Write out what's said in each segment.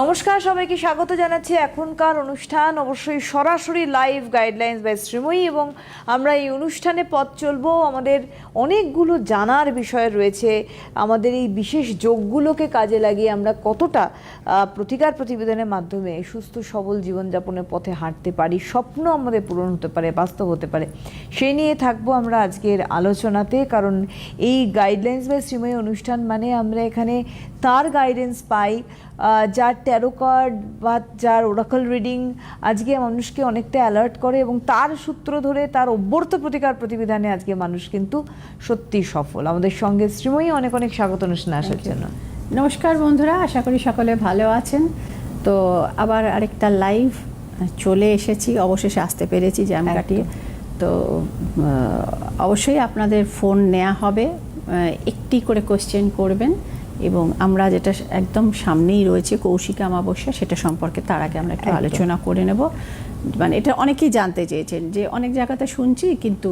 নমস্কার, সবাইকে স্বাগত জানাচ্ছি এখনকার অনুষ্ঠান। অবশ্যই সরাসরি লাইভ গাইডলাইন্স বাই শ্রীময়ী এবং আমরা এই অনুষ্ঠানে পথ চলবো। আমাদের অনেকগুলো জানার বিষয় রয়েছে। আমাদের এই বিশেষ যোগগুলোকে কাজে লাগিয়ে আমরা কতটা প্রতিকার প্রতিবেদনের মাধ্যমে সুস্থ, সবল জীবনযাপনের পথে হাঁটতে পারি, স্বপ্ন আমাদের পূরণ হতে পারে, বাস্তব হতে পারে সেই নিয়ে থাকব আমরা আজকের আলোচনাতে। কারণ এই গাইডলাইন্স বাই শ্রীময়ী অনুষ্ঠান মানে আমরা এখানে তার গাইডেন্স পাই যার ট্যারো কার্ড বা যার ওরাকল রিডিং আজকে মানুষকে অনেকটা অ্যালার্ট করে এবং তার সূত্র ধরে তার অভ্যর্থ প্রতিকার প্রতিবিধানে আজকে মানুষ কিন্তু সত্যি সফল। আমাদের সঙ্গে শ্রীময়ী অনেক অনেক স্বাগত অনুষ্ঠানে আসার জন্য। নমস্কার বন্ধুরা আশা করি সকলে ভালো আছেন। তো আবার আরেকটা লাইভ চলে এসেছি অবশেষে আসতে পেরেছি জ্যাম। কাটিয়ে। তো অবশ্যই আপনাদের ফোন নেওয়া হবে। একটি করে কোশ্চেন করবেন। এবং আমরা যেটা একদম সামনেই রয়েছে কৌশিকা অমাবস্যা সেটা সম্পর্কে তার আগে আমরা একটু আলোচনা করে নেব। মানে এটা অনেকেই জানতে চেয়েছেন যে অনেক জায়গাতে শুনছি কিন্তু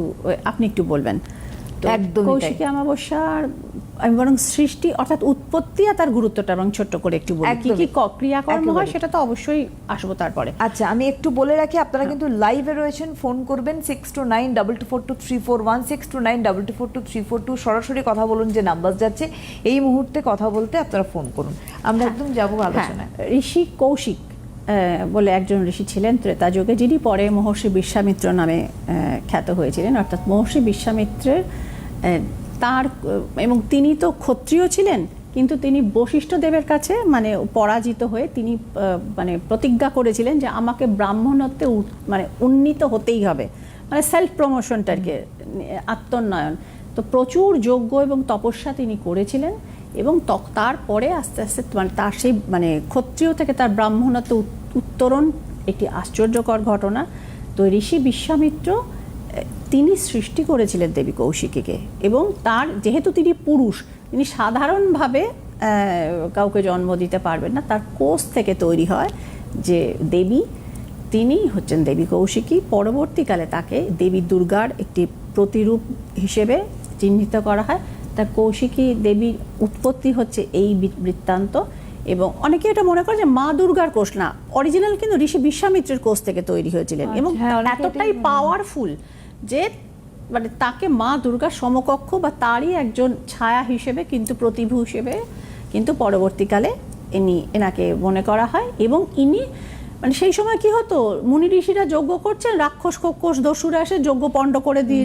আপনি একটু বলবেন। তাই। কৌশিকী অমাবস্যার আমি বরং সৃষ্টি অর্থাৎ উৎপত্তি আর তার গুরুত্বটা এবং ছোট্ট করে একটু বলি। কি কি ক্রিয়াকর্ম হয় সেটা তো অবশ্যই আসব তারপরে। আচ্ছা আমি একটু বলে রাখি আপনারা কিন্তু লাইভে রয়েছেন ফোন করবেন six two nine double two four two three four one six two nine double two four two three four two সরাসরি কথা বলুন যে নাম্বার যাচ্ছে এই মুহূর্তে কথা বলতে আপনারা ফোন করুন। আমরা একদম যাব হ্যাঁ। আলোচনায়। ঋষি কৌশিক আহ, বলে একজন ঋষি ছিলেন ত্রেতা যুগে যিনি পরে মহর্ষি বিশ্বামিত্র নামে খ্যাত হয়েছিলেন। অর্থাৎ মহর্ষি বিশ্বামিত্রের তার এবং তিনি তো ক্ষত্রিয় ছিলেন, কিন্তু তিনি বশিষ্ঠ দেবের কাছে মানে পরাজিত হয়ে তিনি মানে প্রতিজ্ঞা করেছিলেন যে আমাকে ব্রাহ্মণত্বে মানে উন্নীত হতেই হবে। মানে সেলফ প্রমোশনটাকে আত্মোন্নয়ন। তো প্রচুর যোগ্য এবং তপস্যা তিনি করেছিলেন এবং তারপরে আস্তে আস্তে মানে তার সেই মানে ক্ষত্রিয় থেকে তার ব্রাহ্মণত্ব উত্তরণ একটি আশ্চর্যকর ঘটনা। তো ঋষি বিশ্বামিত্র তিনি সৃষ্টি করেছিলেন দেবী কৌশিকীকে এবং তার যেহেতু তিনি পুরুষ তিনি সাধারণভাবে কাউকে জন্ম দিতে পারবেন না। তার কোষ থেকে তৈরি হয় যে দেবী তিনি হচ্ছেন দেবী কৌশিকী। পরবর্তীকালে তাকে দেবী দুর্গার একটি প্রতিরূপ হিসেবে চিহ্নিত করা হয়। তার কৌশিকী দেবীর উৎপত্তি হচ্ছে এই বৃত্তান্ত এবং অনেকে এটা মনে করে যে মা দুর্গার কোষ না অরিজিনাল কিন্তু ঋষি বিশ্বামিত্রের কোষ থেকে তৈরি হয়েছিলেন আচ্ছা, এবং হ্যাঁ, এতটাই পাওয়ারফুল যে মানে তাকে মা দুর্গার সমকক্ষ বা তারই একজন ছায়া হিসেবে কিন্তু প্রতিভু হিসেবে কিন্তু পরবর্তীকালে ইনি এনাকে মনে করা হয় এবং ইনি মানে সেই সময় কি হতো মুনি ঋষিরা যজ্ঞ করছেন রাক্ষস কক্ষস দস্যুরা এসে যজ্ঞ পণ্ড করে দিয়ে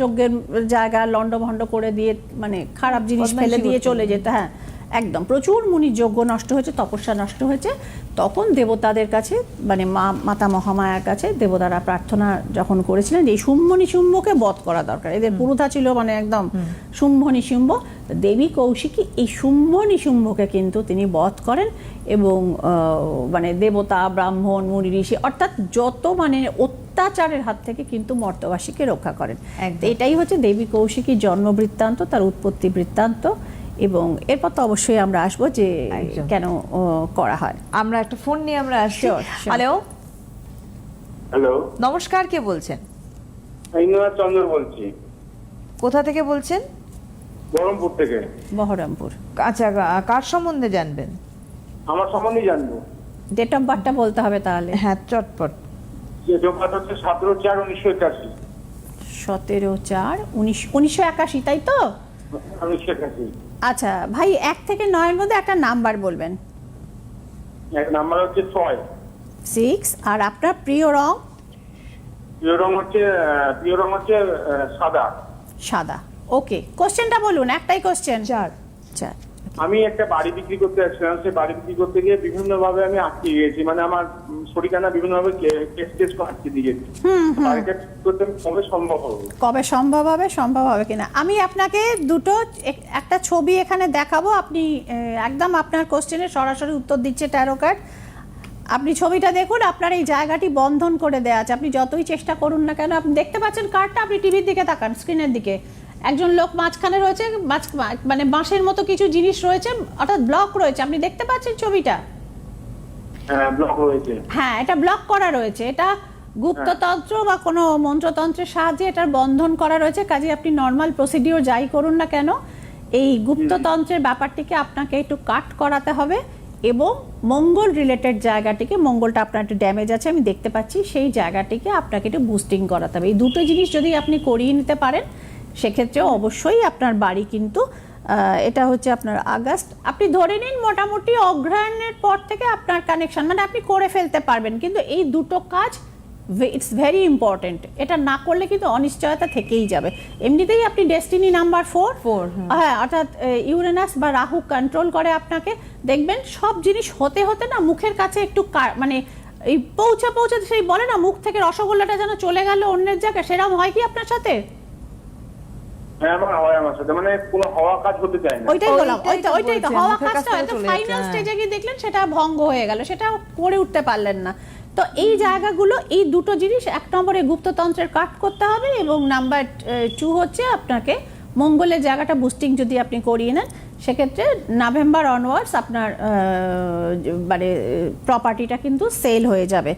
যজ্ঞের জায়গা লন্ডভন্ড করে দিয়ে মানে খারাপ জিনিস ফেলে দিয়ে চলে যেত হ্যাঁ। একদম। প্রচুর মুনির যজ্ঞ নষ্ট হয়েছে তপস্যা নষ্ট হয়েছে। তখন দেবতাদের কাছে মানে মা মাতা মহামায়ার কাছে দেবতারা প্রার্থনা যখন করেছিলেন যে এই শুম্ভ নিশুম্ভকে বধ করা দরকার। এদের পুরুধা ছিল মানে একদম শুম্ভ। নিশুম্ভ দেবী কৌশিকী এই শুম্ভ নিশুম্ভকে কিন্তু তিনি বধ করেন এবং মানে দেবতা ব্রাহ্মণ মুনি ঋষি অর্থাৎ যত মানে অত্যাচারের হাত থেকে কিন্তু মর্তবাসীকে রক্ষা করেন। এটাই হচ্ছে দেবী কৌশিকীর জন্ম বৃত্তান্ত তার উৎপত্তি বৃত্তান্ত। এবং এরপর তো অবশ্যই আমরা আসব যে কেন ও, করা হয়। আমরা একটা ফোন নিয়ে আমরা আসছি. হ্যালো হ্যালো নমস্কার কে বলছেন? ইন্দ্রনাথ চন্দ্র বলছি। কোথা থেকে বলছেন? বহরমপুর থেকে। বহরমপুর। আচ্ছা কার সম্বন্ধে জানবেন? আমার সম্বন্ধে জানব। ডেট অফ বার্থটা বলতে হবে তাহলে। হ্যাঁ চটপট। হচ্ছে সতেরো চার উনিশশো একাশি। সতেরো চার উনিশ উনিশশো একাশি তাই তো? উনিশশো একাশি। আচ্ছা ভাই এক থেকে নয়ের মধ্যে একটা নাম্বার বলবেন। এক নাম্বার হচ্ছে ছয়। সিক্স আর আপনার প্রিয় রং? প্রিয় রং হচ্ছে প্রিয় রং হচ্ছে সাদা। সাদা। ওকে কোশ্চেনটা বলুন একটাই কোশ্চেন। চার। আচ্ছা আমি একটা বাড়ি বিক্রি করতে যাচ্ছিলাম সেই বাড়ি বিক্রি করতে গিয়ে বিভিন্ন ভাবে আমি আটকে গিয়েছি। মানে আমার শরীরখানা বিভিন্ন ভাবে কেস টেস আটকে দিয়ে গেছি। করতে কবে সম্ভব হবে? কবে সম্ভব হবে সম্ভব হবে কিনা? আমি আপনাকে দুটো এক- একটা ছবি এখানে দেখাবো। আপনি একদম আপনার কোশ্চেনের সরাসরি উত্তর দিচ্ছে ট্যারো কার্ড আপনি ছবিটা দেখুন আপনার এই জায়গাটি বন্ধন করে দেওয়া আছে। আপনি যতই চেষ্টা করুন না কেন আপনি দেখতে পাচ্ছেন কার্ডটা আপনি টিভির দিকে তাকান স্ক্রিনের দিকে। একজন লোক মাঝখানে রয়েছে মানে বাঁশের মতো কিছু জিনিস রয়েছে অর্থাৎ ব্লক রয়েছে। আপনি দেখতে পাচ্ছেন ছবিটা? হ্যাঁ হ্যাঁ এটা ব্লক করা রয়েছে। এটা গুপ্ততন্ত্র বা কোনো মন্ত্রতন্ত্রের সাহায্যে এটার বন্ধন করা রয়েছে। কাজে আপনি নর্মাল প্রসিডিওর যাই করুন না কেন এই গুপ্ততন্ত্রের ব্যাপারটিকে আপনাকে একটু কাট করাতে হবে এবং মঙ্গল রিলেটেড জায়গাটিকে মঙ্গলটা আপনার একটু ড্যামেজ আছে আমি দেখতে পাচ্ছি সেই জায়গাটিকে আপনাকে একটু বুস্টিং করাতে হবে। এই দুটো জিনিস যদি আপনি করিয়ে নিতে পারেন সেক্ষেত্রে অবশ্যই আপনার বাড়ি কিন্তু এটা হচ্ছে আপনার আগস্ট। আপনি ধরে নিন মোটামুটি অগ্রহায়ণের পর থেকে আপনার কানেকশন মানে আপনি করে ফেলতে পারবেন। কিন্তু এই দুটো কাজ ইটস ভেরি ইম্পর্টেন্ট এটা না করলে কিন্তু অনিশ্চয়তা থেকেই যাবে। এমনিতেই আপনি ডেস্টিনি নাম্বার ফোর ফোর হ্যাঁ। অর্থাৎ ইউরেনাস বা রাহু কন্ট্রোল করে আপনাকে। দেখবেন সব জিনিস হতে হতে না মুখের কাছে একটু মানে এই পৌঁছা পৌঁছে সেই বলে না মুখ থেকে রসগোল্লাটা যেন চলে গেল অন্যের জায়গায়। সেরকম হয় কি আপনার সাথে? হ্যাঁ আমার হয় আমার সাথে। মানে কোনো হওয়া কাজ হতে চায় না। ওইটাই বললাম ওইটা ওইটাই তো হওয়া কাজটা হয়তো ফাইনাল হ্যাঁ। স্টেজে গিয়ে দেখলেন সেটা ভঙ্গ হয়ে গেল সেটা করে উঠতে পারলেন না। তো এই জায়গাগুলো এই দুটো জিনিস এক নম্বরে গুপ্ততন্ত্রের কাট করতে হবে এবং নাম্বার টু হচ্ছে আপনাকে মঙ্গলের জায়গাটা বুস্টিং যদি আপনি করিয়ে নেন সেক্ষেত্রে নভেম্বর অনওয়ার্ডস আপনার আহ, মানে প্রপার্টিটা কিন্তু সেল হয়ে যাবে।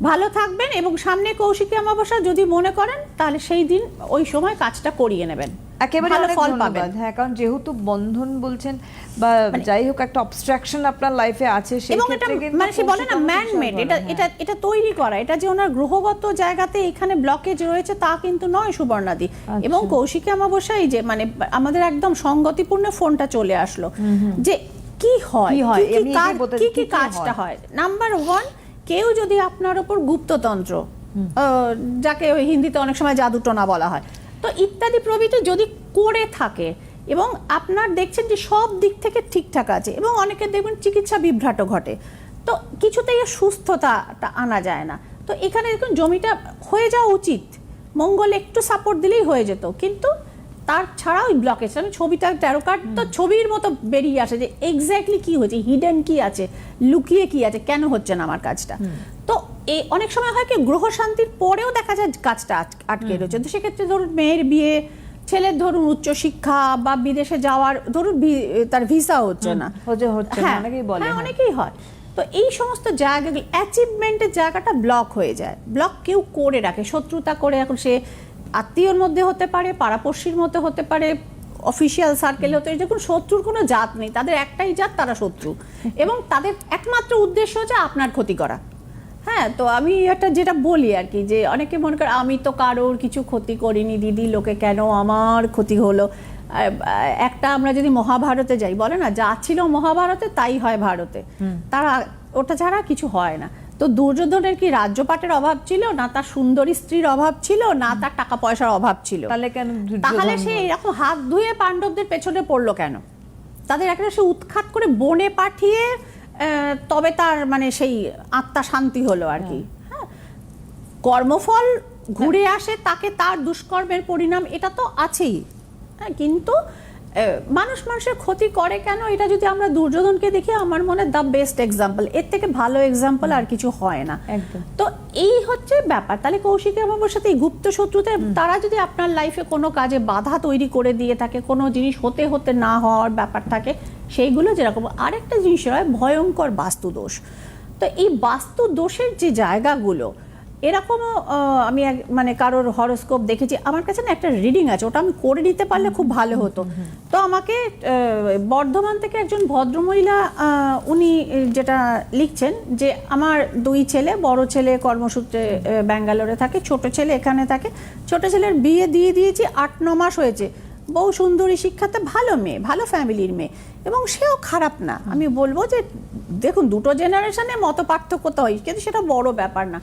ভালো থাকবেন এবং সামনে কৌশিকী অমাবস্যা যদি মনে করেন তাহলে সেই দিন ওই সময় কাজটা করিয়ে নেবেন। একেবারে ভালো ফল পাবেন। হ্যাঁ কারণ যেহেতু বন্ধন বলছেন বা যাই হোক একটা অবস্ট্রাকশন আপনার লাইফে আছে সেই ক্ষেত্রে মানে সে বলে না ম্যান মেড এটা হ্যাঁ। এটা এটা তৈরি করা এটা যে ওনার গ্রহগত জায়গাতে এখানে ব্লকেজ রয়েছে তা কিন্তু নয় সুবর্ণাদি। এবং কৌশিকী অমাবস্যা এই যে মানে আমাদের একদম সঙ্গতিপূর্ণ ফোনটা চলে আসলো যে কি হয় কি কি কাজটা? হয়? নাম্বার ওয়ান কেউ যদি আপনার ওপর গুপ্ততন্ত্র যাকে ওই হিন্দিতে অনেক সময় জাদুটোনা বলা হয় তো ইত্যাদি প্রভৃতি যদি করে থাকে এবং আপনার দেখছেন যে সব দিক থেকে ঠিকঠাক আছে এবং অনেকে দেখবেন চিকিৎসা বিভ্রাট ঘটে তো কিছুতেই সুস্থতাটা আনা যায় না। তো এখানে দেখুন জমিটা হয়ে যাওয়া উচিত। মঙ্গল একটু সাপোর্ট দিলেই হয়ে যেত। কিন্তু তার ছাড়া ওই ব্লকেজ আমি ছবিটা তেরো কার্ড তো ছবির মতো বেরিয়ে আসে যে এক্স্যাক্টলি কি হয়েছে হিডেন কি আছে লুকিয়ে কি আছে কেন হচ্ছে না আমার কাজটা? তো এই অনেক সময় হয় কি গ্রহ শান্তির পরেও দেখা যায় কাজটা আটকে রয়েছে। তো সেক্ষেত্রে ধরুন মেয়ের বিয়ে ছেলের ধরুন উচ্চশিক্ষা বা বিদেশে যাওয়ার ধরুন তার ভিসা হচ্ছে না। হচ্ছে হচ্ছে না, হ্যাঁ, হ্যাঁ হ্যাঁ। অনেকেই হয়। তো এই সমস্ত জায়গাগুলো অ্যাচিভমেন্টের জায়গাটা ব্লক হয়ে যায়। ব্লক কেউ করে রাখে শত্রুতা করে এখন সে আত্মীয়র মধ্যে হতে পারে পাড়াপড়শির মধ্যে হতে পারে অফিসিয়াল সার্কেল হতে পারে দেখুন শত্রুর কোনো জাত নেই। তাদের একটাই জাত তারা শত্রু। এবং তাদের একমাত্র উদ্দেশ্য হচ্ছে আপনার ক্ষতি করা। হ্যাঁ তো আমি একটা যেটা বলি আর কি যে অনেকে মনে করে আমি তো কারোর কিছু ক্ষতি করিনি দিদি লোকে কেন আমার ক্ষতি হলো? একটা আমরা যদি মহাভারতে যাই বলে না যা ছিল মহাভারতে তাই হয় ভারতে। তারা ওটা ছাড়া কিছু হয় না। তো দুর্যোধনের কি রাজ্যপাটের অভাব ছিল? না তার সুন্দরী স্ত্রীর অভাব ছিল? না তার টাকা পয়সার অভাব ছিল? তাহলে কেন তাহলে সে এরকম হাত ধুয়ে পাণ্ডবদের পেছনে পড়ল কেন? তাদের একটা সে উৎখাত করে বনে পাঠিয়ে তবে তার মানে সেই আত্মা শান্তি হলো আর কি। হ্যাঁ? কর্মফল ঘুরে আসে তাকে তার দুষ্কর্মের পরিণাম এটা তো আছেই। হ্যাঁ কিন্তু মানুষ মানুষের ক্ষতি করে কেন? এটা যদি আমরা দুর্যোধনকে দেখি আমার মনে দ্য বেস্ট এক্সাম্পল এর থেকে ভালো এক্সাম্পল আর কিছু হয় না। একদম। তো এই হচ্ছে ব্যাপার। তাহলে কৌশিকী অমাবস্যার সাথে এই গুপ্ত শত্রুতে তারা যদি আপনার লাইফে কোনো কাজে বাধা তৈরি করে দিয়ে থাকে কোনো জিনিস হতে হতে না হওয়ার ব্যাপার থাকে সেইগুলো যেরকম আরেকটা জিনিস হয় ভয়ঙ্কর বাস্তু দোষ তো এই বাস্তু দোষের যে জায়গাগুলো এরকমও আমি মানে কারোর হরোস্কোপ দেখেছি। আমার কাছে না একটা রিডিং আছে ওটা আমি করে নিতে পারলে খুব ভালো হতো। তো আমাকে বর্ধমান থেকে একজন ভদ্রমহিলা উনি যেটা লিখছেন যে আমার দুই ছেলে বড় ছেলে কর্মসূত্রে ব্যাঙ্গালোরে থাকে ছোট ছেলে এখানে থাকে। ছোট ছেলের বিয়ে দিয়ে দিয়েছি আট ন মাস হয়েছে। বউ সুন্দরী শিক্ষাতে ভালো মেয়ে ভালো ফ্যামিলির মেয়ে। এবং সেও খারাপ না। আমি বলব যে দেখুন দুটো জেনারেশনে মত পার্থক্য তো হয় কিন্তু সেটা বড় ব্যাপার না।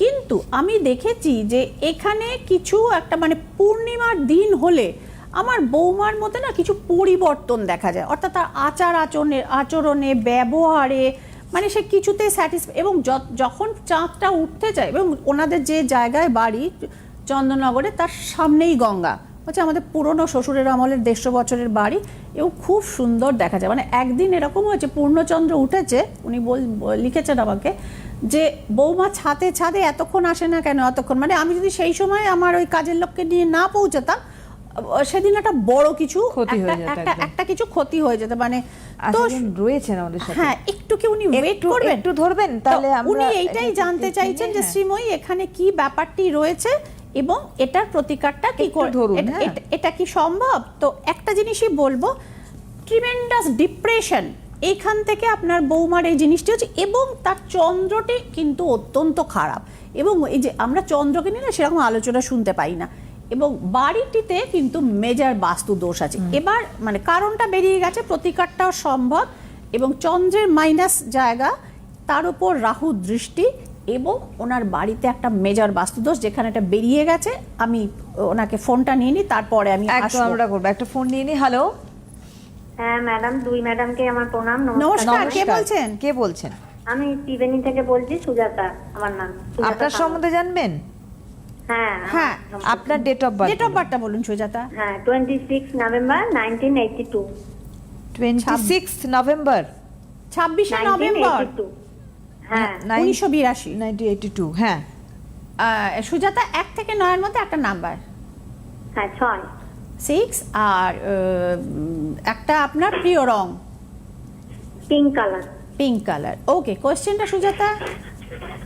কিন্তু আমি দেখেছি যে এখানে কিছু একটা মানে পূর্ণিমার দিন হলে আমার বৌমার মধ্যে না কিছু পরিবর্তন দেখা যায়। অর্থাৎ তার আচার আচরণে আচরণে, ব্যবহারে মানে সে কিছুতে স্যাটিসফাই এবং যখন চাঁদটা উঠতে যায় এবং ওনাদের যে জায়গায় বাড়ি, চন্দননগরে তার সামনেই গঙ্গা। হচ্ছে আমাদের পুরনো শ্বশুরের আমলের দেড়শো বছরের বাড়ি এবং খুব সুন্দর দেখা যায়। মানে একদিন এরকম হয়েছে, পূর্ণচন্দ্র উঠেছে, উনি বল- লিখেছেন আমাকে যে বৌমা ছাদে ছাদে এতক্ষণ আসে না কেন এতক্ষণ মানে আমি যদি সেই সময় আমার ওই কাজের লোককে নিয়ে না পৌঁছাতাম সেদিন একটা বড় কিছু ক্ষতি একটা- একটা- কিছু ক্ষতি হয়ে যেত মানে তো একজন রয়েছেন আমাদের সাথে হ্যাঁ একটু কি উনি ওয়েট করবেন একটু ধরবেন? তাহলে আমরা উনি এইটাই জানতে চাইছেন যে হ্যাঁ। শ্রীময়ী এখানে কি ব্যাপারটি রয়েছে এবং এটার প্রতিকারটা কি করে হ্যাঁ। এটা কি সম্ভব তো একটা জিনিসই বলব ট্রিমেন্ডাস ডিপ্রেশন এইখান থেকে আপনার বৌমার এই জিনিসটি হচ্ছে এবং তার চন্দ্রটি কিন্তু অত্যন্ত খারাপ। এবং এই যে আমরা চন্দ্রকে নিয়ে না সেরকম আলোচনা শুনতে পাই না। এবং বাড়িটিতে কিন্তু মেজার বাস্তু দোষ আছে। এবার মানে কারণটা বেরিয়ে গেছে প্রতিকারটাও সম্ভব এবং চন্দ্রের মাইনাস জায়গা তার উপর রাহু দৃষ্টি এবং ওনার বাড়িতে একটা মেজর বাস্তুদোষ যেখানে এটা বেরিয়ে গেছে। আমি ওনাকে ফোনটা নিয়ে নিই তারপরে আমি আমরা করব। একটা ফোন নিয়ে নিই হ্যালো। হ্যাঁ ম্যাডাম দুই ম্যাডামকে আমার প্রণাম নমস্কার। কে বলছেন? কে বলছেন? আমি ত্রিবেণী থেকে বলছি সুজাতা আমার নাম আপনার সম্বন্ধে জানবেন? হ্যাঁ হ্যাঁ, আপনার date of birth date of বার্থটা বলুন সুজাতা। হ্যাঁ twenty six November nineteen eighty two twenty six November ছাব্বিশে নভেম্বর হ্যাঁ উনিশশো বিরাশি। নাইনটিন এইটি টু হ্যাঁ সুজাতা এক থেকে নয়ের মধ্যে একটা নাম্বার হ্যাঁ ছয়। সিক্স আর একটা আপনার প্রিয় রং? Pink colour pink colour okay কোশ্চেনটা সুজাতা?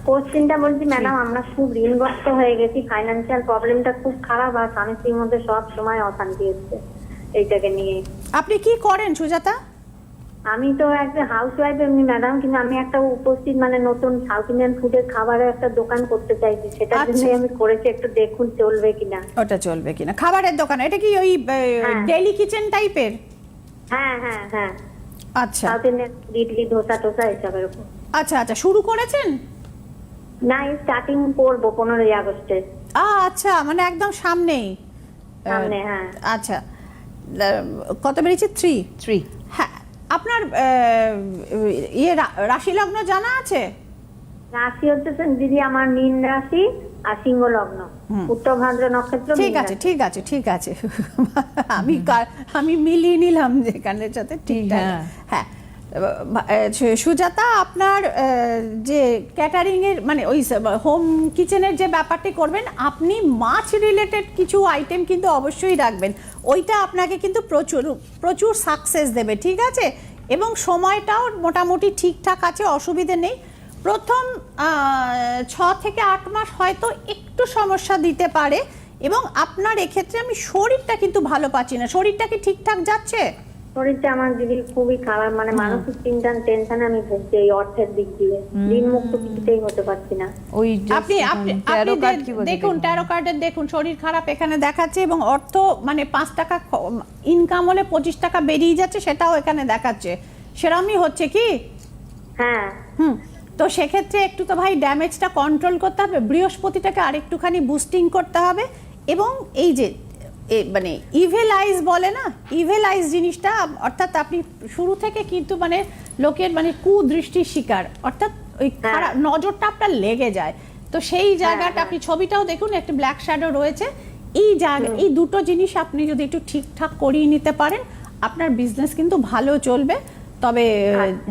কোশ্চেনটা বলছি ম্যাডাম আমরা খুব ঋণগ্রস্ত হয়ে গেছি ফাইন্যান্সিয়াল প্রবলেমটা খুব খারাপ আর স্বামী স্ত্রীর মধ্যে সব সময় অশান্তি হচ্ছে এইটাকে নিয়ে। আপনি কি করেন সুজাতা? আমি তো একটা হাউস ওয়াইফ এমনি ম্যাডাম কিন্তু আমি একটা উপস্থিত মানে নতুন সাউথ ইন্ডিয়ান ফুডের খাবারের একটা দোকান করতে চাইছি। সেটার আচ্ছা। জন্য আমি করেছি একটু দেখুন চলবে কিনা। ওটা চলবে কিনা। খাবারের দোকান এটা কি ওই। ডেলি কিচেন টাইপের হ্যাঁ হ্যাঁ হ্যাঁ। আচ্ছা। সাউথ ইন্ডিয়ান ইডলি ধোসা টোসা এসবের উপর। আচ্ছা আচ্ছা। শুরু করেছেন? না স্টার্টিং করব পনেরোই আগস্টে। আচ্ছা মানে একদম সামনেই। সামনে, হ্যাঁ। আচ্ছা। কত বেরিয়েছে? থ্রি থ্রি আপনার ইয়ে রাশি লগ্ন জানা আছে? রাশি হচ্ছে দিদি আমার মীন রাশি আর সিংহ লগ্ন। উত্তর ভাদ্র নক্ষত্র ঠিক আছে ঠিক আছে ঠিক আছে। আমি আমি মিলিয়ে নিলাম যেখানের সাথে ঠিক হ্যাঁ। সুজাতা, আপনার যে ক্যাটারিং এর মানে ওই হোম কিচেনের যে ব্যাপারটি করবেন, আপনি মাছ রিলেটেড কিছু আইটেম কিন্তু অবশ্যই রাখবেন। ওইটা আপনাকে কিন্তু প্রচুর প্রচুর সাকসেস দেবে, ঠিক আছে? এবং সময়টাও মোটামুটি ঠিকঠাক আছে, অসুবিধে নেই। প্রথম ছ থেকে আট মাস হয়তো একটু সমস্যা দিতে পারে, এবং আপনার এক্ষেত্রে আমি শরীরটা কিন্তু ভালো পাচ্ছি না। শরীরটা কি ঠিকঠাক যাচ্ছে? শরীরটা আমার দিদি খুবই খারাপ মানে মানসিক চিন্তা টেনশনে আমি ভুগছি এই অর্থের দিক দিয়ে। ঋণ মুক্ত কিছুতেই হতে পারছি না। ওই আপনি আপনি দেখুন ট্যারো কার্ডের দেখুন শরীর খারাপ এখানে দেখাচ্ছে এবং অর্থ মানে পাঁচ টাকা ইনকাম হলে পঁচিশ টাকা বেরিয়ে যাচ্ছে সেটাও এখানে দেখাচ্ছে। সেরমই হচ্ছে কি? হ্যাঁ। হুম। তো সেক্ষেত্রে একটু তো ভাই ড্যামেজটা কন্ট্রোল করতে হবে বৃহস্পতিটাকে আরেকটুখানি বুস্টিং করতে হবে এবং এই যে মানে ইভেলাইজ বলে না? ইভেলাইজ জিনিসটা অর্থাৎ আপনি শুরু থেকে কিন্তু মানে লোকের মানে কুদৃষ্টির শিকার। অর্থাৎ ওই খারাপ নজরটা আপনার লেগে যায়। তো সেই জায়গাটা আপনি ছবিটাও দেখুন একটা ব্ল্যাক শ্যাডো রয়েছে। এই জায়গা এই দুটো জিনিস আপনি যদি একটু ঠিকঠাক করিয়ে নিতে পারেন আপনার বিজনেস কিন্তু ভালো চলবে। তবে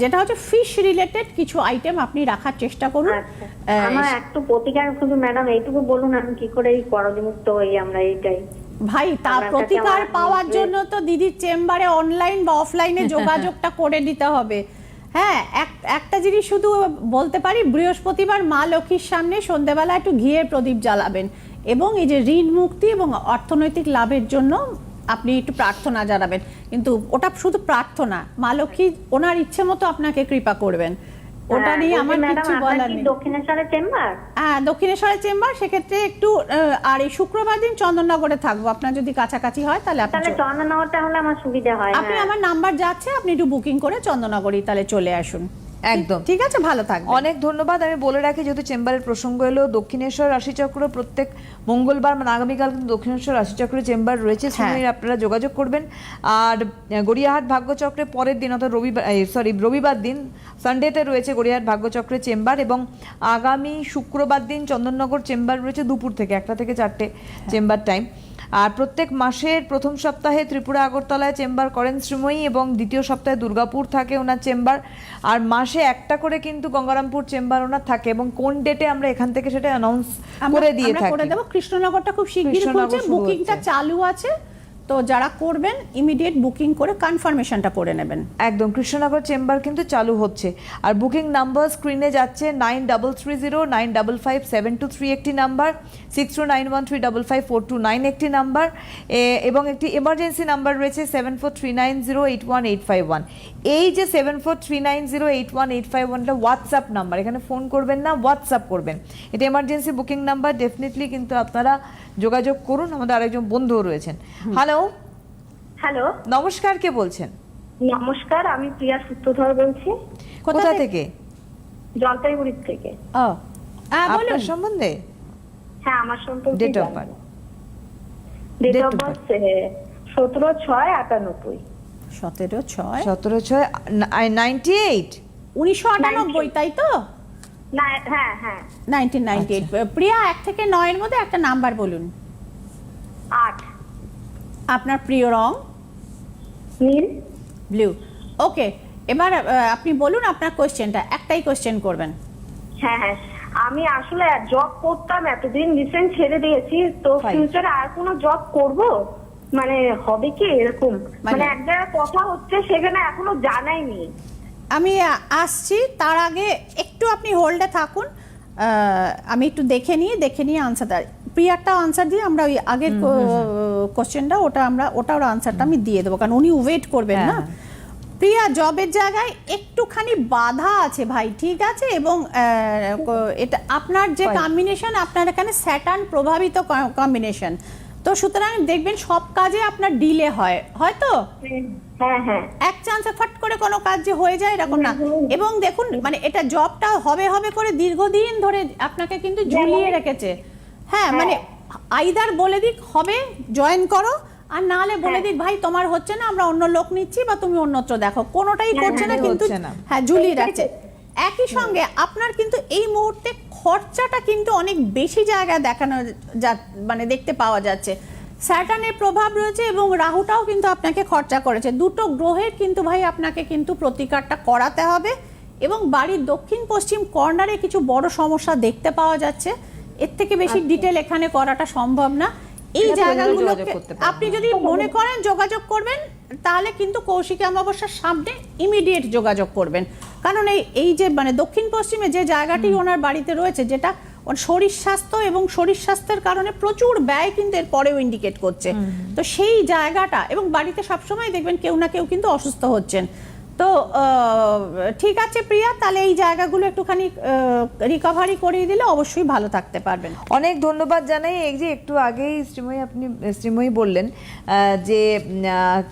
যেটা হচ্ছে ফিশ রিলেটেড কিছু আইটেম আপনি রাখার চেষ্টা করুন। আচ্ছা। আমার একটু প্রতিকার শুধু ম্যাডাম এইটুকু বলুন আমি কি করে এই করজমুক্ত হই আমরা এইটাই। ভাই তা প্রতিকার পাওয়ার জন্য তো দিদির চেম্বারে অনলাইন বা অফলাইনে যোগাযোগটা করে দিতে হবে। হ্যাঁ এক- একটা জিনিস শুধু বলতে পারি বৃহস্পতিবার মা লক্ষ্মীর সামনে সন্ধেবেলা একটু ঘিয়ের প্রদীপ জ্বালাবেন এবং এই যে ঋণ মুক্তি এবং অর্থনৈতিক লাভের জন্য আপনি একটু প্রার্থনা জানাবেন। কিন্তু ওটা শুধু প্রার্থনা মা লক্ষ্মী ওনার ইচ্ছে মতো আপনাকে কৃপা করবেন। ওটা হ্যাঁ, নিয়ে আমার কিছু বলার নেই। দক্ষিণেশ্বরের চেম্বার? হ্যাঁ দক্ষিণেশ্বরের চেম্বার সেক্ষেত্রে একটু আর এই শুক্রবার দিন চন্দননগরে থাকব। আপনার যদি কাছাকাছি হয় তাহলে আপনি তাহলে চন্দননগরটা হলে আমার সুবিধা হয় আপনি হ্যাঁ। আমার নাম্বার যাচ্ছে আপনি একটু বুকিং করে চন্দননগরই তাহলে চলে আসুন। একদম। ঠিক আছে ভালো থাকবেন। অনেক ধন্যবাদ। আমি বলে রাখি যেহেতু চেম্বারের প্রসঙ্গ এলো দক্ষিণেশ্বর রাশিচক্র প্রত্যেক মঙ্গলবার মানে আগামীকাল কিন্তু দক্ষিণেশ্বর রাশিচক্রের চেম্বার রয়েছে। সেখানে আপনারা যোগাযোগ করবেন। আর গড়িয়াহাট ভাগ্যচক্রে পরের দিন অর্থাৎ রবিবার সরি রবিবার দিন সানডেতে রয়েছে গড়িয়াহাট ভাগ্যচক্রের চেম্বার এবং আগামী শুক্রবার দিন চন্দননগর চেম্বার রয়েছে দুপুর থেকে একটা থেকে চারটে চেম্বার টাইম। আর প্রত্যেক মাসের প্রথম সপ্তাহে ত্রিপুরা আগরতলায় চেম্বার করেন শ্রীময়ী এবং দ্বিতীয় সপ্তাহে দুর্গাপুর থাকে ওনার চেম্বার। আর মাসে একটা করে কিন্তু গঙ্গারামপুর চেম্বার ওনার থাকে এবং কোন ডেটে আমরা এখান থেকে সেটা অ্যানাউন্স করে দিয়ে আমরা থাকি। করে দেবো। কৃষ্ণনগরটা খুব শিগগির খুলছে। বুকিংটা চালু আছে। তো যারা করবেন ইমিডিয়েট বুকিং করে কনফার্মেশনটা করে নেবেন। একদম কৃষ্ণনগর চেম্বার কিন্তু চালু হচ্ছে। আর বুকিং নাম্বার স্ক্রিনে যাচ্ছে nine double three zero nine double five seven two three একটি number six two nine one three double five four two nine একটি নাম্বার এবং একটি এমার্জেন্সি নাম্বার রয়েছে seven four three nine zero eight one eight five one এই যে seven four three nine zero eight one eight five ওয়ানটা WhatsApp number এখানে phone করবেন না হোয়াটসঅ্যাপ করবেন। এটা এমার্জেন্সি বুকিং নাম্বার ডেফিনেটলি কিন্তু আপনারা যোগাযোগ করুন আমাদের আরেকজন বন্ধুও রয়েছেন। হ্যালো হ্যালো নমস্কার কে বলছেন? নমস্কার আমি প্রিয়া সূত্রধর বলছি। কোথা থেকে? জলপাইগুড়ির থেকে। ও হ্যাঁ আপনার সম্বন্ধে? হ্যাঁ আমার সম্পর্কে date of birth date of birth সতেরো ছয় আটানব্বই। সতেরো ছয়? সতেরো ছয় নাইনটি এইট উনিশশো আটানব্বই তাই তো? হ্যাঁ হ্যাঁ। নাইনটিন নাইনটি এইট প্রিয়া এক থেকে নয়ের মধ্যে একটা নাম্বার বলুন। আট। আপনার প্রিয় রং? নীল। ব্লু ওকে এবার আপনি বলুন আপনার কোয়েশ্চেনটা একটাই কোয়েশ্চেন করবেন। হ্যাঁ হ্যাঁ। আমি আসলে জব করতাম এতদিন রিসেন্ট ছেড়ে দিয়েছি তো. ফিউচারে আর কোনো জব করব? মানে হবে কি এরকম? মানে- মানে এক জায়গায় কথা হচ্ছে সেখানে এখনও জানাইনি আমি আসছি তার আগে একটু আপনি হোল্ডে থাকুন। আহ, আমি একটু দেখে নিয়ে দেখে নিয়ে আনসার দেয় প্রিয়ারটা আনসার দিয়ে আমরা ওই আগের কোশ্চেনটা ওটা আমরা ওটার আনসারটা আমি দিয়ে দেবো কারণ উনি ওয়েট করবেন না। হ্যাঁ। প্রিয়া জবের জায়গায় একটুখানি বাধা আছে ভাই ঠিক আছে? এবং এটা আপনার যে কম্বিনেশন আপনার এখানে স্যাটার্ন প্রভাবিত কম্বিনেশন তো সুতরাং দেখবেন সব কাজে আপনার ডিলে হয় হয়তো হ্যাঁ হ্যাঁ এক চান্সে ফট করে কোনো কাজ যে হয়ে যায় এরকম না। এবং দেখুন মানে এটা জবটা হবে হবে করে দীর্ঘদিন ধরে আপনাকে কিন্তু ঝুলিয়ে রেখেছে। হ্যাঁ মানে আইদার বলে দিক হবে জয়েন করো আর নাহলে বলে দিক ভাই তোমার হচ্ছে না আমরা অন্য লোক নিচ্ছি বা তুমি অন্যত্র দেখো। কোনোটাই করছে না হ্যাঁ, কিন্তু হ্যাঁ ঝুলিয়ে রাখছে। একই সঙ্গে আপনার কিন্তু এই মুহূর্তে খরচাটা কিন্তু অনেক বেশি জায়গায় দেখানো যা মানে দেখতে পাওয়া যাচ্ছে। স্যাটার্নের প্রভাব রয়েছে এবং রাহুটাও কিন্তু আপনাকে খরচা করেছে। দুটো গ্রহের কিন্তু ভাই আপনাকে কিন্তু প্রতিকারটা করাতে হবে এবং বাড়ির দক্ষিণ পশ্চিম কর্নারে কিছু বড় সমস্যা দেখতে পাওয়া যাচ্ছে। এর থেকে বেশি ডিটেল এখানে করাটা সম্ভব না। এই পারবেন। আপনি যদি মনে করেন যোগাযোগ করবেন তাহলে কিন্তু কৌশিকী অমাবস্যার সামনে ইমিডিয়েট যোগাযোগ করবেন। কারণ এই এই যে মানে দক্ষিণ পশ্চিমে যে জায়গাটি ওনার বাড়িতে রয়েছে যেটা শরীর স্বাস্থ্য এবং শরীর স্বাস্থ্যের কারণে প্রচুর ব্যয় কিন্তু এর পরেও ইন্ডিকেট করছে। তো সেই জায়গাটা এবং বাড়িতে সবসময় দেখবেন কেউ না কেউ কিন্তু অসুস্থ হচ্ছেন। তো ঠিক আছে প্রিয়া তাহলে এই জায়গাগুলো একটুখানি রিকভারি করিয়ে দিলে অবশ্যই ভালো থাকতে পারবেন। অনেক ধন্যবাদ জানাই। এই যে একটু আগেই শ্রীময়ী আপনি শ্রীময়ী বললেন যে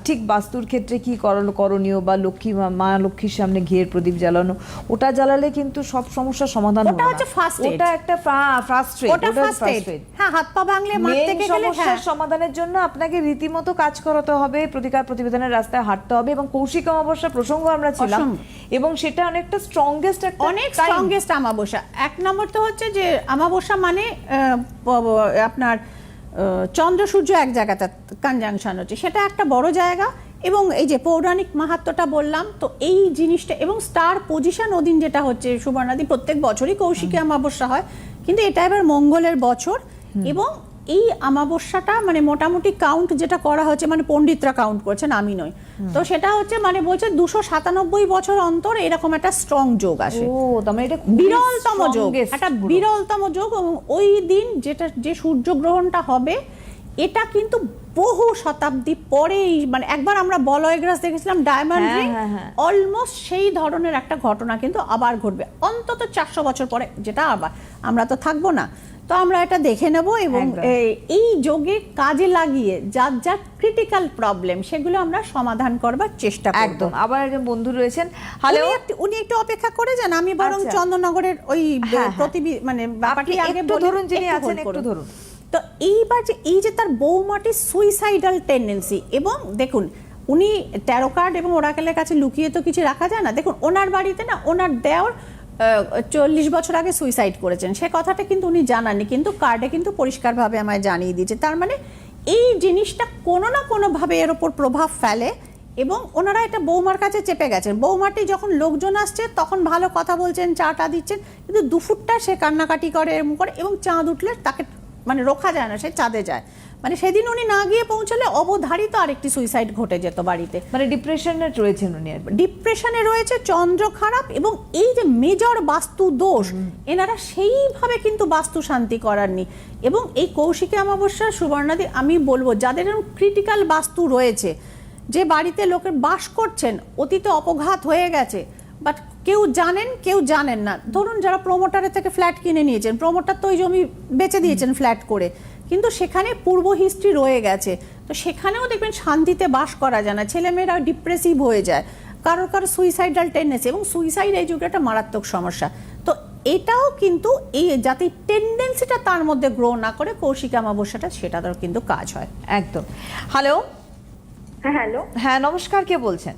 ঠিক বাস্তুর ক্ষেত্রে কি করণ- করণীয় বা লক্ষ্মী মা- লক্ষ্মীর সামনে ঘিয়ের প্রদীপ জ্বালানো ওটা জ্বালালে কিন্তু সব সমস্যার সমাধান ওটা। হচ্ছে aid। ওটা একটা ফার্স্ট ওটা ফার্স্ট হ্যাঁ হাত পা ভাঙলে গেলে সমস্যার হ্যাঁ সমাধানের জন্য আপনাকে রীতিমতো কাজ করাতে হবে প্রতিকার প্রতিবেদনের রাস্তায় হাঁটতে হবে এবং কৌশিক অমাবস্যা প্রসঙ্গ আমরা ছিলাম। এবং সেটা অনেকটা স্ট্রংগেস্ট একটা অনেক স্ট্রংগেস্ট আমাবস্যা। এক নম্বর তো হচ্ছে যে আমাবস্যা মানে আপনার চন্দ্র সূর্য এক জায়গাতে কনজাংশন হচ্ছে। সেটা একটা বড় জায়গা এবং এই যে পৌরাণিক মাহাত্মটা বললাম তো এই জিনিসটা এবং স্টার পজিশন ওদিন যেটা হচ্ছে সুবর্ণাদি প্রত্যেক বছরই কৌশিকী অমাবস্যা হয়। কিন্তু এটা এবার মঙ্গলের বছর এবং এই আমাবস্যাটা মানে মোটামুটি কাউন্ট যেটা করা হচ্ছে মানে পণ্ডিতরা কাউন্ট করছেন আমি নই। তো সেটা হচ্ছে মানে বলছে দুশো সাতানব্বই বছর অন্তর এরকম একটা স্ট্রং যোগ আসে। মানে বিরলতম যোগ একটা বিরলতম যোগ এবং ওই দিন যেটা যে সূর্যগ্রহণটা হবে এটা কিন্তু বহু শতাব্দী পরেই মানে একবার আমরা বলয়গ্রাস দেখেছিলাম ডায়মন্ড রিং। অলমোস্ট সেই ধরনের একটা ঘটনা কিন্তু আবার ঘটবে। অন্তত চারশো বছর পরে যেটা আবার আমরা তো থাকব না। তো আমরা এটা দেখে নেব এবং এই- যোগে কাজে লাগিয়ে যার যার ক্রিটিক্যাল প্রবলেম সেগুলো আমরা সমাধান করবার চেষ্টা করব। একদম। আবার একজন বন্ধু রয়েছেন। হ্যালো উনি একটু- অপেক্ষা করে যান। আমি বরং আচ্ছা। চন্দননগরের ওই হ্যাঁ, হ্যাঁ। প্রতিবি মানে ব্যাপারটি আগে একটু ধরুন যিনি আছেন একটু ধরুন। তো এইবার যে এই যে তার বৌমাটির সুইসাইডাল টেন্ডেন্সি এবং দেখুন উনি ট্যারো কার্ড এবং ওরাকেলের কাছে লুকিয়ে তো কিছু রাখা যায় না। দেখুন ওনার বাড়িতে না ওনার দেওর চল্লিশ বছর আগে সুইসাইড করেছেন। সে কথাটা কিন্তু উনি জানাননি, কিন্তু কার্ডে কিন্তু পরিষ্কারভাবে আমায় জানিয়ে দিয়েছে। তার মানে এই জিনিসটা কোনো না কোনোভাবে এর ওপর প্রভাব ফেলে এবং ওনারা এটা বৌমার কাছে চেপে গেছেন। বৌমাটি যখন লোকজন আসছে, তখন ভালো কথা বলছেন, চাটা দিচ্ছেন, কিন্তু দুফুটটা সে কান্নাকাটি করে এরকম করে, এবং চাঁদ উঠলে তাকে মানে রোখা যায় না সে চাঁদে যায়। মানে সেদিন উনি না গিয়ে পৌঁছলে অবধারিত আরেকটি সুইসাইড ঘটে যেত বাড়িতে। মানে ডিপ্রেশনে রয়েছেন উনি ডিপ্রেশনে রয়েছে চন্দ্র খারাপ এবং এই যে মেজর বাস্তু দোষ এনারা সেইভাবে কিন্তু বাস্তু শান্তি করাননি। এবং এই কৌশিকী অমাবস্যা সুবর্ণাদি আমি বলব যাদের ক্রিটিক্যাল বাস্তু রয়েছে যে বাড়িতে লোকের বাস করছেন অতীতে অপঘাত হয়ে গেছে বাট কেউ জানেন কেউ জানেন না। ধরুন যারা প্রমোটারের থেকে ফ্ল্যাট কিনে নিয়েছেন প্রমোটার তো ওই জমি বেচে দিয়েছেন ফ্ল্যাট করে। কিন্তু সেখানে পূর্ব হিস্ট্রি রয়ে গেছে। তো সেখানেও দেখবেন শান্তিতে বাস করা যায় না। ছেলেমেয়েরা ডিপ্রেসিভ হয়ে যায়। কারোর কারও সুইসাইডাল টেন্ডেন্সি এবং সুইসাইড এই যুগে একটা মারাত্মক সমস্যা। তো এটাও কিন্তু এই যাতে টেন্ডেন্সিটা তার মধ্যে গ্রো না করে কৌশিক অমাবস্যাটা সেটারও কিন্তু কাজ হয়। একদম। হ্যালো হ্যাঁ হ্যালো। হ্যাঁ নমস্কার কে বলছেন?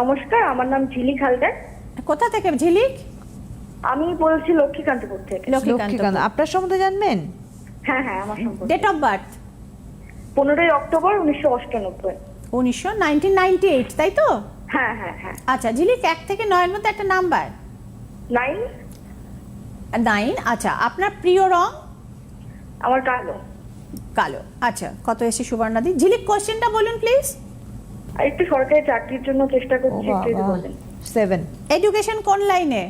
নমস্কার আমার নাম ঝিলিক হালদার কোথা থেকে? ঝিলিক? আমি বলছি লক্ষ্মীকান্তপুর থেকে। লক্ষ্মীকান্ত আপনার সম্বন্ধে জানবেন? হ্যাঁ হ্যাঁ আমার সম্পর্কে ডেট অফ বার্থ পনেরোই অক্টোবর উনিশশো অষ্টানব্বই। উনিশশো নাইনটিন নাইনটি এইট তাই তো? হ্যাঁ হ্যাঁ হ্যাঁ। আচ্ছা ঝিলিক এক থেকে নয়ের মধ্যে একটা নাম্বার। নাইন? নাইন? আচ্ছা আপনার প্রিয় রং? আমার কালো। কালো। আচ্ছা কত এসে সুবর্ণাদি? ঝিলিক কোশ্চেনটা বলুন প্লিজ আর একটু সরকারি চাকরির জন্য চেষ্টা করছি একটু বলেন। সেভেন এডুকেশন কোন লাইনে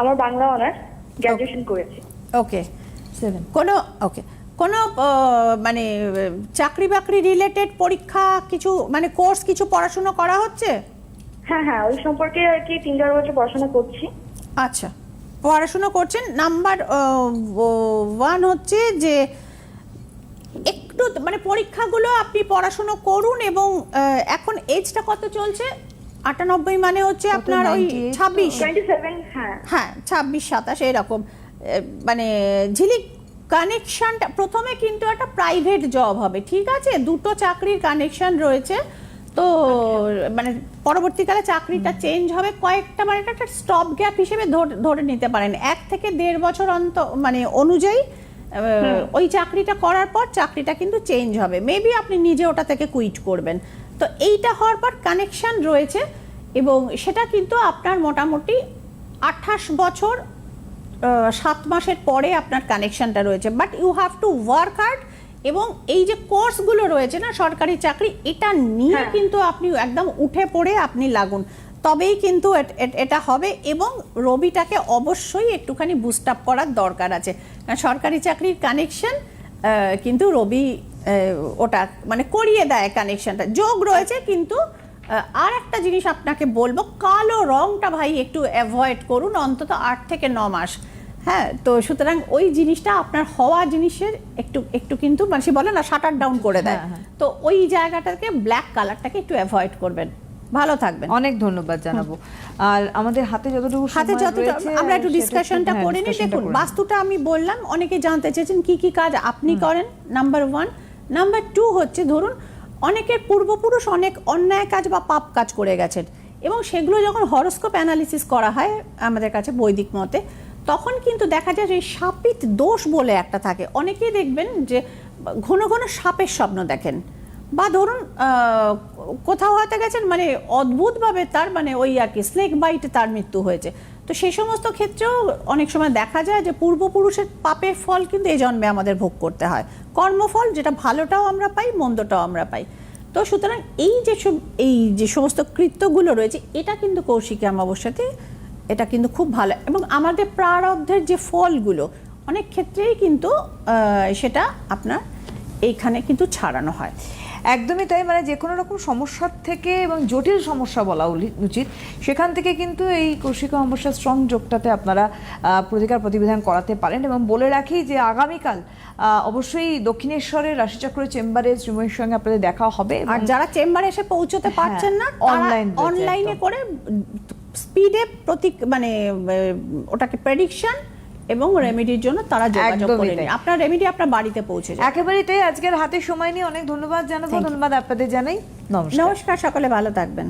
আমার বাংলা অনার্স গ্র্যাজুয়েশন করেছি। ওকে সেভেন কোনো ওকে কোনো মানে চাকরি বাকরি রিলেটেড পরীক্ষা কিছু মানে কোর্স কিছু পড়াশুনো করা হচ্ছে? হ্যাঁ হ্যাঁ ওই সম্পর্কে আর কি তিন চার বছর পড়াশোনা করছি। আচ্ছা। পড়াশোনা করছেন। নাম্বার ওয়ান হচ্ছে যে একটু মানে পরীক্ষাগুলো আপনি পড়াশুনো করুন এবং এখন এজটা কত চলছে? আটানব্বই মানে হচ্ছে আপনার ওই 98 তো? ছাব্বিশ হ্যাঁ। হ্যাঁ ছাব্বিশ সাতাশ এরকম। মানে ঝিলিক কানেকশনটা প্রথমে কিন্তু একটা প্রাইভেট জব হবে ঠিক আছে? দুটো চাকরির কানেকশন রয়েছে। তো মানে পরবর্তীকালে চাকরিটা চেঞ্জ হবে কয়েকটা মানে একটা স্টপ গ্যাপ হিসেবে ধরে- নিতে পারেন। এক থেকে দেড় বছর অন্ত মানে অনুযায়ী আহ, ওই চাকরিটা করার পর চাকরিটা কিন্তু চেঞ্জ হবে। মেবি আপনি নিজে ওটা থেকে কুইট করবেন। তো এইটা হওয়ার পর কানেকশন রয়েছে এবং সেটা কিন্তু আপনার মোটামুটি আঠাশ বছর সাত মাসের পরে আপনার কানেকশনটা রয়েছে। But you have to work hard এবং এই যে কোর্সগুলো রয়েছে না সরকারি চাকরি এটা নিয়ে হ্যাঁ। কিন্তু আপনি একদম উঠে পড়ে আপনি লাগুন। তবেই কিন্তু এট- হবে এবং রবিটাকে অবশ্যই একটুখানি বুস্ট আপ করার দরকার আছে। কারণ সরকারি চাকরির কানেকশন কিন্তু রবি ওটা মানে করিয়ে দেয় কানেকশনটা যোগ রয়েছে কিন্তু আর একটা জিনিস আপনাকে বলব কালো রংটা ভাই একটু অ্যাভয়েড করুন অন্তত আট থেকে ন মাস। হ্যাঁ তো সুতরাং ওই জিনিসটা আপনার হওয়া জিনিসের একটু একটু কিন্তু মানে সে বলে না শাটার ডাউন করে দেয়। হ্যাঁ, হ্যাঁ। তো ওই জায়গাটাকে ব্ল্যাক কালারটাকে একটু অ্যাভয়েড করবেন। ভালো থাকবেন। অনেক ধন্যবাদ জানাব। আর আমাদের হাতে যতটুকু হাতে যতটুকু আমরা একটু ডিসকাশনটা হ্যাঁ, করে নিই। দেখুন বাস্তুটা আমি বললাম অনেকে জানতে চেয়েছেন কি কি কাজ আপনি করেন নাম্বার ওয়ান নাম্বার টু হচ্ছে, ধরুন, অনেকের পূর্বপুরুষ অনেক অন্যায় কাজ বা পাপ কাজ করে গেছেন এবং সেগুলো যখন হরস্কোপ অ্যানালিসিস করা হয় আমাদের কাছে বৈদিক মতে, তখন কিন্তু দেখা যায় যে সাপিত দোষ বলে একটা থাকে। অনেকেই দেখবেন যে ঘন ঘন সাপের স্বপ্ন দেখেন বা ধরুন কোথাও হয়তো গেছেন মানে অদ্ভুতভাবে তার মানে ওই আর কি স্নেক বাইটে তার মৃত্যু হয়েছে। তো সেই সমস্ত ক্ষেত্রেও অনেক সময় দেখা যায় যে পূর্বপুরুষের পাপের ফল কিন্তু এই জন্মে আমাদের ভোগ করতে হয়। কর্মফল যেটা ভালোটাও আমরা পাই, মন্দটাও আমরা পাই। তো সুতরাং এই যে এই যে সমস্ত কৃত্যগুলো রয়েছে, এটা কিন্তু কৌশিকী অমাবস্যাতে এটা কিন্তু খুব ভালো। এবং আমাদের প্রারব্ধের যে ফলগুলো, অনেক ক্ষেত্রেই কিন্তু সেটা আপনার এইখানে কিন্তু ছাড়ানো হয়। একদমই তাই মানে যে কোনো রকম সমস্যার থেকে এবং জটিল সমস্যা বলা উচিত। সেখান থেকে কিন্তু এই কৌশিক অমাবস্যা স্ট্রং যোগটাতে আপনারা প্রতিকার প্রতিবিধান করাতে পারেন এবং বলে রাখি যে আগামীকাল অবশ্যই দক্ষিণেশ্বরের রাশিচক্রের চেম্বারে শ্রীময়ের সঙ্গে আপনাদের দেখা হবে আর যারা চেম্বারে এসে পৌঁছতে পারছেন না অনলাইন অনলাইনে করে স্পিডে প্রতি মানে ওটাকে প্রেডিকশন এবং রেমেডির জন্য তারা যোগাযোগ করে নেয়। নিন আপনার রেমেডি আপনার বাড়িতে পৌঁছে যায় একেবারেই তাই। আজকের হাতে সময় নিয়ে অনেক ধন্যবাদ জানাব। ধন্যবাদ আপনাদের জানাই। নমস্কার। নমস্কার সকলে ভালো থাকবেন।